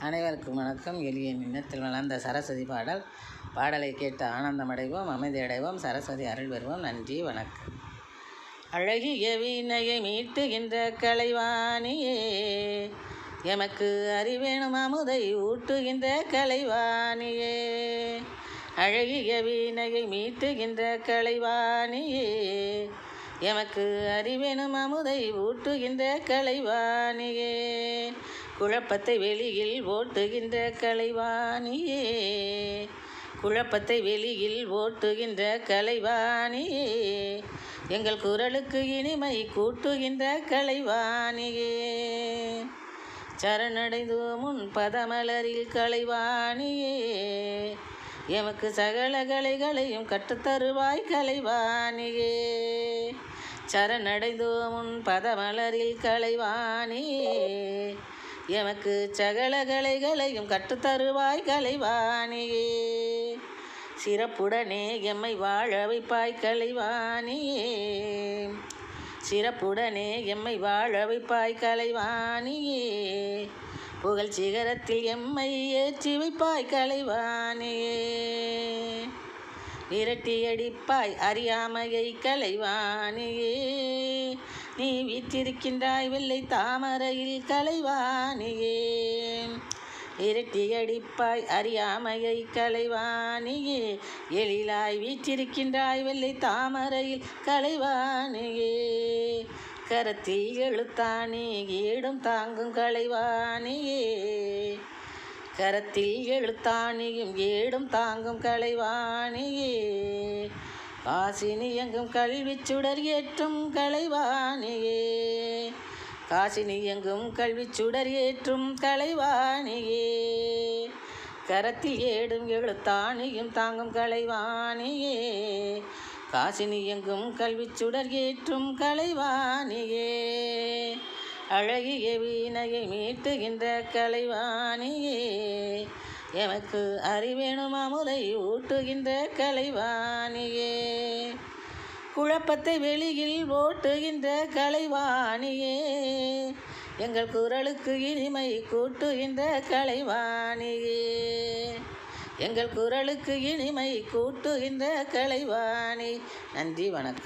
அனைவருக்கும் வணக்கம். எளிய நின்னத்தில் வளர்ந்த சரஸ்வதி பாடல். பாடலை கேட்டு ஆனந்தமடைவோம் அமைதியடைவோம் சரஸ்வதி அருள் பெறுவோம். நன்றி வணக்கம். அழகிய வீணையை மீட்டுகின்ற கலைவாணியே எமக்கு அறிவேணும் அமுதை ஊட்டுகின்ற கலைவாணியே. அழகிய வீணையை மீட்டுகின்ற கலைவாணியே எமக்கு அறிவேணும் அமுதை ஊட்டுகின்ற கலைவாணியே. குழப்பத்தை வெளியில் ஓட்டுகின்ற கலைவாணியே. குழப்பத்தை வெளியில் ஓட்டுகின்ற கலைவாணியே. எங்கள் குரலுக்கு இனிமை கூட்டுகின்ற கலைவாணியே. சரணடைந்து முன் பதமலரில் கலைவாணியே. எமக்கு சகல கலைகளையும் கற்றுத்தருவாய் கலைவாணியே. சரணடைந்து முன் பதமலரில் கலைவாணியே. எமக்கு சகல கலைகளையும் கற்றுத்தருவாய் கலைவாணியே சிறப்புடனே எம்மை வாழ வைப்பாய் கலைவாணியே சிறப்புடனே எம்மை வாழ வைப்பாய் கலைவாணியே புகழ் சிகரத்தில் எம்மை ஏற்றி வைப்பாய் கலைவாணியே விரட்டி அடிப்பாய் அறியாமையை கலைவாணியே நீ வீற்றிருக்கின்றாய் வெள்ளை தாமரையில் கலைவாணியே. இரட்டியடிப்பாய் அறியாமையை கலைவாணியே. எழிலாய் வீற்றிருக்கின்றாய் வெள்ளை தாமரையில் கலைவாணியே. கரத்தில் எழுத்தானே ஈடும் தாங்கும் கலைவாணியே. கரத்தில் எழுத்தானியும் ஏடும் தாங்கும் கலைவாணியே. காசினி எங்கும் கல்வி சுடர் ஏற்றும் கலைவாணியே. காசினி எங்கும் கல்வி சுடர் ஏற்றும் கலைவாணியே. கரத்தில் ஏடும் எழுத்தாணியும் தாங்கும் கலைவாணியே. காசினி எங்கும் கல்வி சுடர் ஏற்றும் கலைவாணியே. அழகிய வீணையை மீட்டுகின்ற கலைவாணியே. எமக்கு அறிவேணும் அமுதை ஊட்டுகின்ற கலைவாணியே? குழப்பத்தை வெளியில் ஓட்டுகின்ற கலைவாணியே? எங்கள் குரலுக்கு இனிமை கூட்டுகின்ற கலைவாணியே? எங்கள் குரலுக்கு இனிமை கூட்டுகின்ற கலைவாணி. நன்றி வணக்கம்.